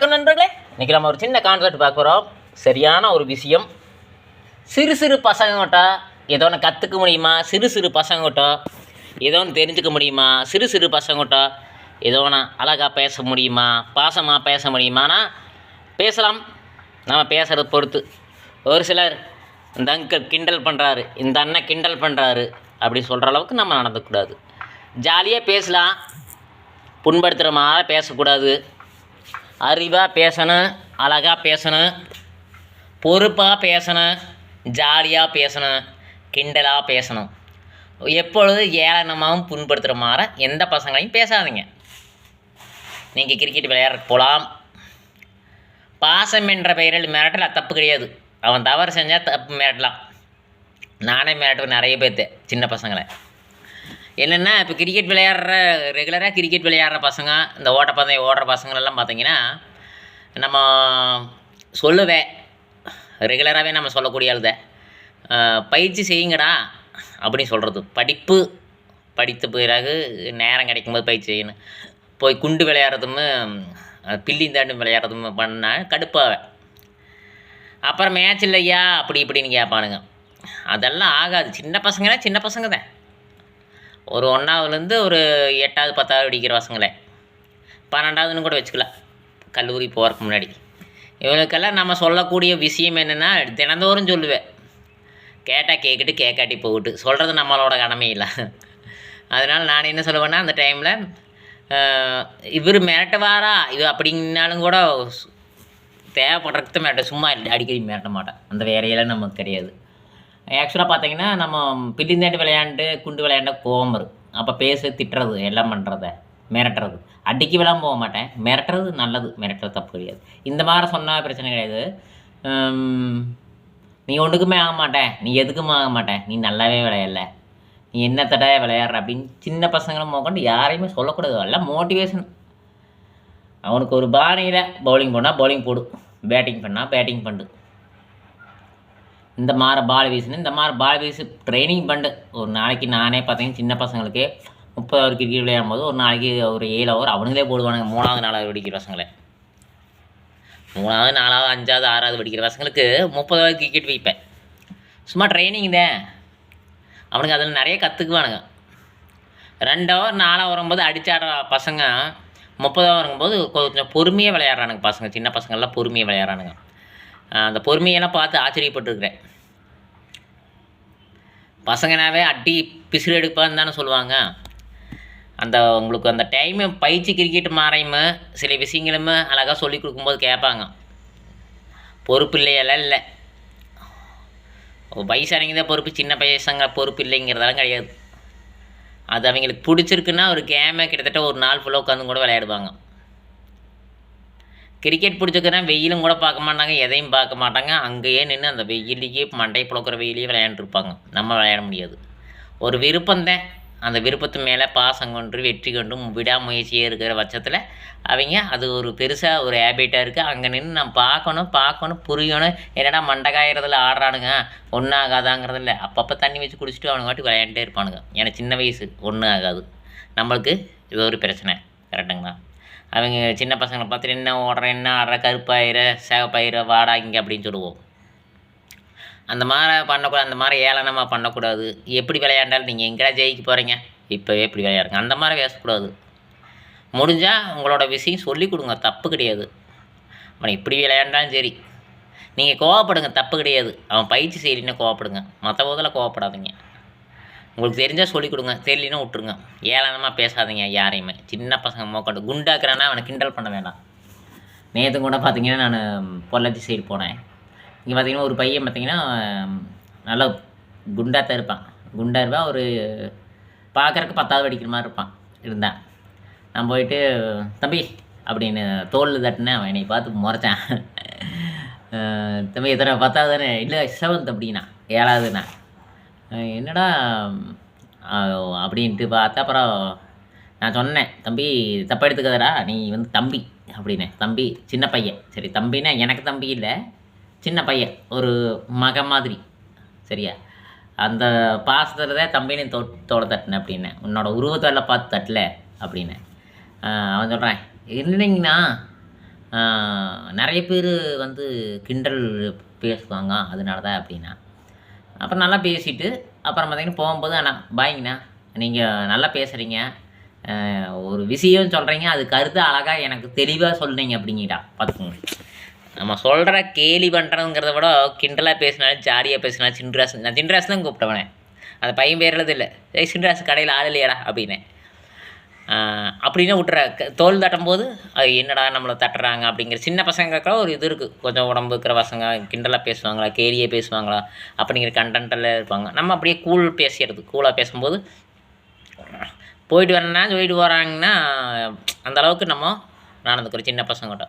வணக்கம் நண்பர்களே. இன்றைக்கி நம்ம ஒரு சின்ன கான்செப்ட் பார்க்க போகிறோம் சரியான ஒரு விஷயம். சிறு சிறு பசங்ககிட்ட ஏதோ ஒன்று கற்றுக்க முடியுமா? சிறு சிறு பசங்ககிட்ட ஏதோ ஒன்று தெரிஞ்சுக்க முடியுமா? சிறு சிறு பசங்ககிட்ட ஏதோ ஒன்று அழகாக பேச முடியுமா? பாசமாக பேச முடியுமானா பேசலாம். நம்ம பேசுகிறத பொறுத்து. ஒரு சிலர் இந்த அங்கிள் கிண்டல் பண்ணுறாரு இந்த அண்ணன் கிண்டல் பண்ணுறாரு அப்படி சொல்கிற அளவுக்கு நம்ம நடந்துக்கூடாது ஜாலியாக பேசலாம். புண்படுத்துகிற மாதிரி பேசக்கூடாது. அறிவாக பேசணும் அழகாக பேசணும் பொறுப்பாக பேசணும் ஜாலியாக பேசணும் கிண்டலாக பேசணும். எப்பொழுது ஏளனமாகவும் புண்படுத்துகிற மாதிரி எந்த பசங்களையும் பேசாதீங்க. நீங்கள் கிரிக்கெட் விளையாட போகலாம் பாசம் என்ற பெயரில் மிரட்டல் தப்பு கிடையாது. அவன் தவறு செஞ்சால் தப்பு மிரட்டலாம். நானே மிரட்டுவேன் நிறைய பேர்த்து சின்ன பசங்களை. என்னென்னா இப்போ கிரிக்கெட் விளையாடுற ரெகுலராக கிரிக்கெட் விளையாடுற பசங்க இந்த ஓட்டப்பந்தயம் ஓடுற பசங்களெல்லாம் பார்த்தீங்கன்னா நம்ம சொல்லுவேன் ரெகுலராகவே நம்ம சொல்லக்கூடிய ஆளுத பயிற்சி செய்யுங்கடா அப்படின்னு சொல்கிறது படிப்பு படித்த பிறகு நேரம் கிடைக்கும்போது பயிற்சி செய்யணும். போய் குண்டு விளையாடுறதும் பில்லி தாண்டும் விளையாடுறதும் பண்ணால் கடுப்பாவேன் அப்புறம் மேட்ச் இல்லையா அப்படி இப்படின்னு கேட்பானுங்க. அதெல்லாம் ஆகாது. சின்ன பசங்கன்னா சின்ன பசங்க தான். ஒரு ஒன்றாவதுலேருந்து ஒரு எட்டாவது பத்தாவது படிக்கிற பசங்களே. பன்னெண்டாவதுன்னு கூட வச்சுக்கலாம். கல்லூரி போகிறதுக்கு முன்னாடி. இவங்களுக்கெல்லாம் நம்ம சொல்லக்கூடிய விஷயம் என்னென்னா தினந்தோறும் சொல்லுவேன். கேட்டால் கேட்குட்டு கேட்காட்டி போகட்டு சொல்கிறது நம்மளோட கடமை இல்லை அதனால் நான் என்ன சொல்லுவேன்னா அந்த டைமில் இவர் மிரட்டுவாரா? இது அப்படின்னாலும் கூட தேவைப்படுறதுக்கு மிரட்ட சும்மா இல்லை அடிக்கடி மிரட்ட மாட்டேன். அந்த வேலையெல்லாம் நமக்கு கிடையாது ஆக்சுவலாக பார்த்தீங்கன்னா நம்ம பில்லிந்தாண்டு விளையாண்டு குண்டு விளையாண்ட கோவம் வரும். அப்போ பேச திட்டுறது எல்லாம் பண்ணுறத மிரட்டுறது. அடிக்க விளாம் போக மாட்டேன். மிரட்டுறது நல்லது மிரட்டுறது தப்பு கிடையாது. இந்த மாதிரி சொன்னால் பிரச்சனை கிடையாது. நீ ஒன்றுக்குமே ஆக மாட்டேன். நீ எதுக்குமே ஆக மாட்டேன். நீ நல்லாவே விளையாடல. நீ என்ன தட விளையாடுற அப்படின்னு சின்ன பசங்களும் மோக்கண்டு யாரையுமே சொல்லக்கூடாது. எல்லாம் மோட்டிவேஷன் அவனுக்கு ஒரு பாணியில் பவுலிங் போனால் பவுலிங் போடு. பேட்டிங் பண்ணால் பேட்டிங் பண்ணு. இந்த மாதிரி பால் வீசுன்னு. இந்த மாதிரி பால் வீசு ட்ரைனிங் பண்ணு ஒரு நாளைக்கு நானே பார்த்தீங்கன்னா சின்ன பசங்களுக்கு முப்பது ஓவர் கிரிக்கெட் விளையாடும் போது ஒரு நாளைக்கு ஒரு ஏழு ஓவர் அவனுங்களே போடுவானுங்க. மூணாவது நாலாவது படிக்கிற பசங்களை. மூணாவது நாலாவது அஞ்சாவது ஆறாவது படிக்கிற பசங்களுக்கு முப்பது ஓவர் கிரிக்கெட் வைப்பேன். சும்மா ட்ரைனிங் தான். அவனுங்க அதில் நிறைய கற்றுக்குவானுங்க ரெண்டு ஓவர் நாலாவது வரும்போது அடிச்சாடுற பசங்க முப்பது ஓவருங்கும்போது கொஞ்சம் பொறுமையாக விளையாடுறானுங்க பசங்க. சின்ன பசங்கள்லாம் பொறுமையாக விளையாடுறானுங்க. அந்த பொறுமையெல்லாம் பார்த்து ஆச்சரியப்பட்டிருக்கிறேன். பசங்கனாவே அடி பிசிறு எடுப்பான்னு தானே சொல்லுவாங்க. அந்த உங்களுக்கு அந்த டைமு பயிற்சி கிரிக்கெட் மாறையுமே சில விஷயங்களுமே அழகாக சொல்லி கொடுக்கும்போது கேட்பாங்க. பொறுப்பு இல்லையெல்லாம் இல்லை. வயசானவங்க தான் பொறுப்பு சின்ன பசங்க பொறுப்பு இல்லைங்கிறதெல்லாம் கிடையாது. அது அவங்களுக்கு பிடிச்சிருக்குன்னா ஒரு கேமை கிட்டத்தட்ட ஒரு நாள் ஃபுல்லாக உட்காந்து கூட விளையாடுவாங்க. கிரிக்கெட் பிடிச்சிருக்கிறேன் வெயிலும் கூட பார்க்க மாட்டாங்க எதையும் பார்க்க மாட்டாங்க. அங்கேயே நின்று அந்த வெயிலேயே மண்டை புழக்கிற வெயிலேயே விளையாண்டுருப்பாங்க. நம்ம விளையாட முடியாது. ஒரு விருப்பம்தான் அந்த விருப்பத்து மேலே பாசம் கொண்டு வெற்றி கொண்டும் விடாமுயற்சியே இருக்கிற பட்சத்தில் அவங்க அது ஒரு பெருசாக ஒரு ஹேபிட்டாக இருக்குது அங்கே நின்று நான் பார்க்கணும் பார்க்கணும் புரியணும். என்னடா மண்டை ஆடுறானுங்க? ஒன்றும் ஆகாதாங்கிறதில்ல அப்பப்போ தண்ணி வச்சு குடிச்சிட்டு அவனுங்க வாட்டி விளையாண்டே இருப்பானுங்க. ஏன்னா சின்ன வயசு ஒன்றும் ஆகாது. நம்மளுக்கு இது ஒரு பிரச்சனை. கரெக்டுங்களா? அவங்க சின்ன பசங்களை பார்த்துட்டு என்ன ஓடுற என்ன ஆடுற கருப்பாயிர சேவப்பாயிர வாடா இங்கே அப்படின்னு சொல்லுவோம். அந்த மாதிரி பண்ணக்கூடாது அந்த மாதிரி ஏளனமாக பண்ணக்கூடாது. எப்படி விளையாண்டாலும் நீங்கள் எங்கேயா ஜெயிக்க போகிறீங்க இப்போவே இப்படி விளையாடுங்க. அந்த மாதிரி பேசக்கூடாது. முடிஞ்சால் உங்களோட விஷயம் சொல்லி கொடுங்க. தப்பு கிடையாது. அவன் இப்படி விளையாண்டாலும் சரி. நீங்கள் கோவப்படுங்க. தப்பு கிடையாது. அவன் பயிற்சி செய்யலின்னு கோவப்படுங்க. மற்ற போதில் கோவப்படாதீங்க. உங்களுக்கு தெரிஞ்சால் சொல்லிக் கொடுங்க தெரியலனா விட்ருங்க ஏளனமாக பேசாதீங்க யாரையுமே. சின்ன பசங்க மோக்கண்டு குண்டாக்குறானா அவனை கிண்டல் பண்ண வேண்டாம். நேற்று கூட பார்த்தீங்கன்னா நான் பொள்ளாச்சி சைடு போனேன். இங்கே பார்த்தீங்கன்னா ஒரு பையன் பார்த்தீங்கன்னா நல்லா குண்டாக தான் இருப்பான். குண்டாக இருப்பான் ஒரு பார்க்குறக்கு பத்தாவது படிக்கிற மாதிரி இருப்பான். இருந்தான். நான் போயிட்டு தம்பி அப்படின்னு தோல் தட்டினேன். அவன் என்னை பார்த்து முறைச்சான். தம்பி எத்தனை பத்தாவது தானே? இல்லை செவன்த் அப்படின்னா. ஏழாவதுண்ணா என்னடா அப்படின்ட்டு பார்த்தா அப்புறம் நான் சொன்னேன் தம்பி தப்பா எடுத்துக்காதடா நீ வந்து தம்பி அப்படின்னு. தம்பி சின்ன பையன். சரி தம்பின்னா எனக்கு தம்பி இல்லை சின்ன பையன் ஒரு மக மாதிரி. சரியா? அந்த பாசத்தில் தான் தம்பின்னு தொ தோட தட்டினேன் அப்படின்னேன் உன்னோட உருவத்தெல்லாம் பார்த்து தட்டல அப்படின்னேன் அவன் சொல்கிறேன் இல்லைங்கண்ணா நிறைய பேர் வந்து கிண்டல் பேசுவாங்க அதனால தான் அப்படின்னா. அப்புறம் நல்லா பேசிவிட்டு அப்புறம் பார்த்தீங்கன்னா போகும்போது அண்ணா பாய்ங்கண்ணா நீங்கள் நல்லா பேசுகிறீங்க ஒரு விஷயம் சொல்கிறீங்க அது கருத்து அழகாக எனக்கு தெளிவாக சொல்கிறீங்க அப்படிங்கிட்டா. பார்த்துக்கோங்க நம்ம சொல்கிற கேலி பண்ணுறதுங்கிறத விட கிண்டலாக பேசினாலும் ஜாலியாக பேசினாலும் சின்ராஸ் நான் சின்ராஸ் தான் கூப்பிட்டவனே. அந்த பையன் பேர் இல்லை. ஏய் சின்ராஸ் கடையில் ஆள் இல்லையாடா அப்படின்னேன். அப்படின்னு விட்டுற. தோல் தட்டும் போது அது என்னடா நம்மளை தட்டுறாங்க? அப்படிங்கிற சின்ன பசங்களுக்கெல்லாம் ஒரு இது இருக்குது கொஞ்சம் உடம்பு இருக்கிற பசங்க கிண்டலாக பேசுவாங்களா கேரியே பேசுவாங்களா அப்படிங்கிற கண்டென்ட்டில் இருப்பாங்க. நம்ம அப்படியே கூல் பேசிடுறது. கூலாக பேசும்போது போயிட்டு வரேன்னா சொல்லிட்டு போகிறாங்கன்னா அந்த அளவுக்கு நம்ம நடந்துக்கிறோம் சின்ன பசங்கள்கிட்ட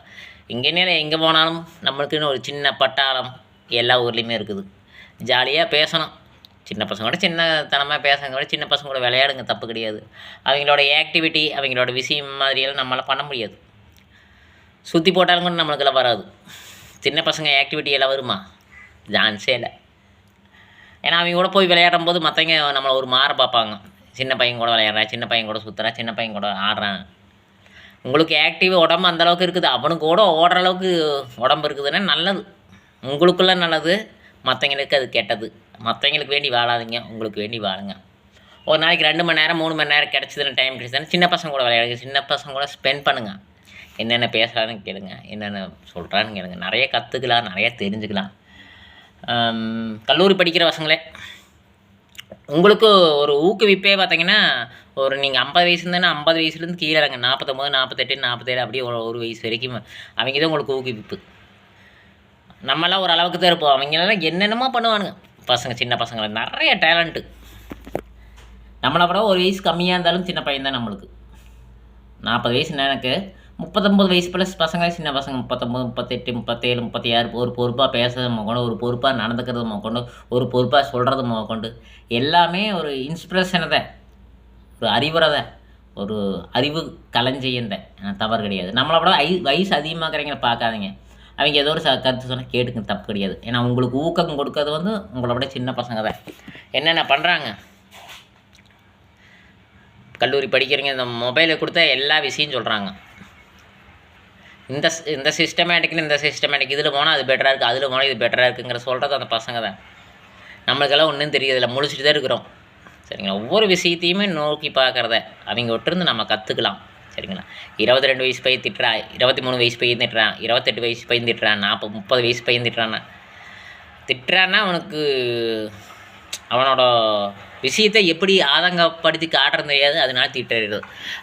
இங்கேனே எங்கே போனாலும் நம்மளுக்குன்னு ஒரு சின்ன பட்டாளம் எல்லா ஊர்லேயுமே இருக்குது. ஜாலியாக பேசணும். சின்ன பசங்களோட சின்னத்தனமாக பேசுறத கூட சின்ன பசங்க கூட விளையாடுங்க தப்பு கிடையாது. அவங்களோட ஆக்டிவிட்டி அவங்களோட விஷயம் மாதிரியெல்லாம் நம்மளால் பண்ண முடியாது. சுற்றி போட்டாலும் கூட நம்மளுக்கெல்லாம் வராது. சின்ன பசங்க ஆக்டிவிட்டி எல்லாம் வருமா? ஜான்ஸே இல்லை. ஏன்னா அவங்க கூட போய் விளையாடும் போது மற்றவங்க நம்மளை ஒரு மாற பார்ப்பாங்க. சின்ன பையன் கூட விளையாடுறா சின்ன பையன் கூட சுற்றுறா சின்ன பையன் கூட ஆடுறான். உங்களுக்கு ஆக்டிவ் உடம்பு அந்தளவுக்கு இருக்குது. அவனுக்கு கூட ஓடுற அளவுக்கு உடம்பு இருக்குதுன்னா நல்லது. உங்களுக்குள்ள நல்லது மற்றவங்களுக்கு அது கெட்டது. மற்றவங்களுக்கு வேண்டி வாழாதீங்க உங்களுக்கு வேண்டி வாழுங்க. ஒரு நாளைக்கு ரெண்டு மணி நேரம் மூணு மணி நேரம் கிடச்சிதுன்னு டைம் கிடச்சிதுன்னு சின்ன பசங்க கூட விளையாடுங்க. சின்ன பசங்க கூட ஸ்பெண்ட் பண்ணுங்கள் என்னென்ன பேசுகிறான்னு கேளுங்க. என்னென்ன சொல்கிறான்னு கேளுங்க. நிறைய கற்றுக்கலாம் நிறைய தெரிஞ்சுக்கலாம். கல்லூரி படிக்கிற பசங்களே உங்களுக்கு ஒரு ஊக்குவிப்பே பார்த்தீங்கன்னா ஒரு நீங்கள் ஐம்பது வயசுலேருந்துன்னா ஐம்பது வயசுலேருந்து கீழே இறங்க நாற்பத்தொம்போது நாற்பத்தெட்டு நாற்பத்தேழு அப்படியே ஒரு வயசு வரைக்கும் அவங்க தான் உங்களுக்கு ஊக்குவிப்பு. நம்மளாம் ஒரு அளவுக்கு தான் இருப்போம். அவங்களெல்லாம் என்னென்னமோ பண்ணுவானுங்க. பசங்க சின்ன பசங்களை நிறைய டேலண்ட்டு நம்மளை விட ஒரு வயசு கம்மியாக இருந்தாலும் சின்ன பையன் தான் நம்மளுக்கு. நாற்பது வயசு எனக்கு? முப்பத்தொம்பது வயசு ப்ளஸ் பசங்க சின்ன பசங்க. முப்பத்தொம்பது முப்பத்தெட்டு முப்பத்தேழு முப்பத்தி ஆறு ஒரு பொறுப்பாக பேசுறது கொண்டு ஒரு பொறுப்பாக நடந்துக்கிறது கொண்டு ஒரு பொறுப்பாக சொல்கிறது கொண்டு எல்லாமே ஒரு இன்ஸ்பிரேஷனை தான். ஒரு அறிவுரை தான். ஒரு அறிவு களஞ்சியம் தவறு கிடையாது. நம்மளை விட ஐ வயசு அதிகமாகறவங்கள பார்க்காதீங்க. அவங்க ஏதோ ஒரு ச கருத்து சொன்னால் கேட்டுக்க தப்பு கிடையாது. ஏன்னா உங்களுக்கு ஊக்கம் கொடுக்கறது வந்து உங்களை விட சின்ன பசங்க தான். என்னென்ன பண்ணுறாங்க கல்லூரி படிக்கிறவங்க இந்த மொபைலை கொடுத்தா எல்லா விஷயம் சொல்கிறாங்க இந்த இந்த சிஸ்டமேட்டிக்னு இந்த சிஸ்டமேட்டிக் இதில் போனால் அது பெட்டராக இருக்குது அதில் போனால் இது பெட்டராக இருக்குங்கிற சொல்கிறது அந்த பசங்க தான். நம்மளுக்கெல்லாம் ஒன்றும் தெரியாதுல்ல முழிச்சிட்டு தான் இருக்கிறோம். சரிங்களா? ஒவ்வொரு விஷயத்தையுமே நோக்கி பார்க்குறத அவங்க விட்டுருந்து நம்ம கற்றுக்கலாம் சரிங்களா இருபத்தி ரெண்டு வயசு பையன் திட்டுறா இருபத்தி மூணு வயசு பையன் திட்டுறான் இருபத்தெட்டு வயசு பையன் திட்டுறான் நாற்பது முப்பது வயசு பையன் திட்டுறான்னா. திட்டுறான்னா அவனுக்கு அவனோட விஷயத்தை எப்படி ஆதங்கப்படுத்தி காட்டுறது தெரியாது அதனால திட்டுறது.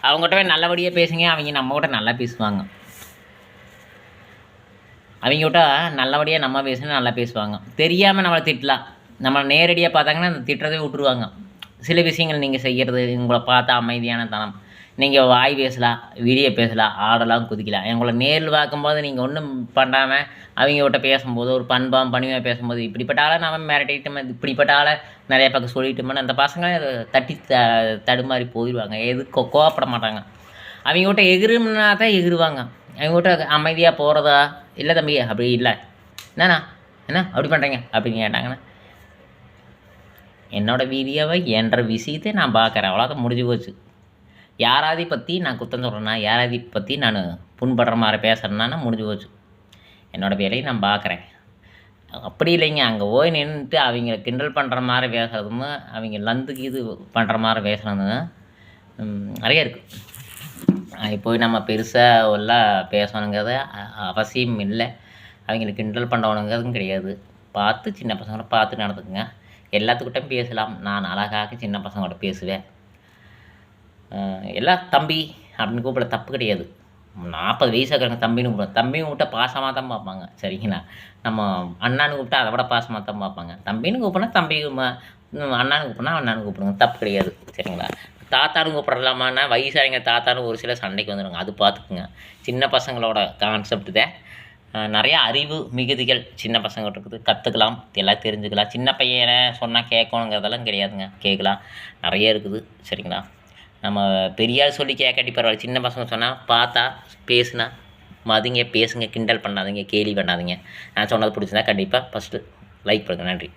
அவங்ககிட்ட போய் நல்லபடியாக பேசுங்க அவங்க நம்மகிட்ட நல்லா பேசுவாங்க. அவங்க கிட்ட நல்லபடியாக நம்ம பேசினா நல்லா பேசுவாங்க. தெரியாமல் நம்மளை திட்டலாம் நம்மளை நேரடியாக பார்த்தாங்கன்னா அந்த திட்டுறதே விட்டுருவாங்க. சில விஷயங்கள் நீங்கள் செய்கிறது உங்களை பார்த்தா அமைதியான தனம். நீங்கள் வாய் பேசலாம் வீடியோ பேசலாம் ஆடலாம் குதிக்கலாம். எங்களை நேரில் பார்க்கும்போது நீங்கள் ஒன்றும் பண்ணாமல் அவங்ககிட்ட பேசும்போது ஒரு பண்பாம் பணிவாக பேசும்போது இப்படிப்பட்ட ஆளை நம்ம மிரட்டிட்டு இப்படிப்பட்ட ஆளை நிறைய பக்கம் சொல்லிட்டோம்னா அந்த பசங்க தட்டி த தடுமாறி போயிடுவாங்க எது கோவப்பட மாட்டாங்க. அவங்க கிட்ட எகிரும்னா தான் எகிருவாங்க. அவங்ககிட்ட அமைதியாக போகிறதா இல்லை தம்பி அப்படி இல்லை. என்னண்ணா என்ன அப்படி பண்ணுறீங்க அப்படின்னு கேட்டாங்கண்ணா என்னோடய வீடியோவை என்ற விஷயத்தை நான் பார்க்குறேன். அவ்வளோதான் முடிஞ்சு போச்சு. யாராவது பற்றி நான் குத்தம் சொல்கிறேன்னா யாராவது பற்றி நான் புண்படுற மாதிரி பேசுகிறேன்னா முடிஞ்சு போச்சு. என்னோட வேலையை நான் பார்க்குறேன் அப்படி இல்லைங்க. அங்கே போய் நின்றுட்டு அவங்க கிண்டல் பண்ணுற மாதிரி பேசுகிறதும் அவங்க லந்துக்கு இது பண்ணுற மாதிரி பேசுகிறதும் நிறைய இருக்குது அது போய் நம்ம பெருசாக எல்லாம் பேசணுங்கிறது அவசியம் இல்லை. அவங்கள கிண்டல் பண்ணணுங்கிறதும் கிடையாது. பார்த்து சின்ன பசங்களை பார்த்து நடந்துக்குங்க. எல்லாத்துக்கிட்டையும் பேசலாம். நான் அழகாக சின்ன பசங்களோட பேசுவேன். எல்லாம் தம்பி அப்படின்னு கூப்பிட தப்பு கிடையாது. நாற்பது வயசு இருக்கிறவங்க தம்பின்னு கூப்பிடும் தம்பின்னு கூப்பிட்டா பாசமாக தான் பார்ப்பாங்க சரிங்களா? நம்ம அண்ணான்னு கூப்பிட்டா அதை விட பாசமாக தான் பார்ப்பாங்க. தம்பின்னு கூப்பிட்னா தம்பி அண்ணான்னு கூப்பிட்னா அண்ணான்னு கூப்பிடுங்க தப்பு கிடையாது சரிங்களா? தாத்தானு கூப்பிடலாமான்னா வயசாளிங்க தாத்தான்னு ஒரு சில சண்டைக்கு வந்துடுங்க அது பார்த்துக்குங்க. சின்ன பசங்களோட கான்செப்ட் தான். நிறையா அறிவு மிகுதிகள் சின்ன பசங்கள்ட்ட இருக்குது. கற்றுக்கலாம் எல்லாம் தெரிஞ்சுக்கலாம். சின்ன பையனை சொன்னால் கேட்கணுங்கிறதெல்லாம் கிடையாதுங்க கேட்கலாம். நிறைய இருக்குது சரிங்களா? நம்ம பெரியார் சொல்லி கேட்காட்டி பரவாயில்ல. சின்ன பசங்க சொன்னால் பார்த்தா பேசுனா மதிங்க பேசுங்க கிண்டல் பண்ணாதீங்க கேலி பண்ணாதீங்க. நான் சொன்னது பிடிச்சிருந்தா கண்டிப்பாக ஃபஸ்ட்டு லைக் பண்ணுங்கள் நன்றி.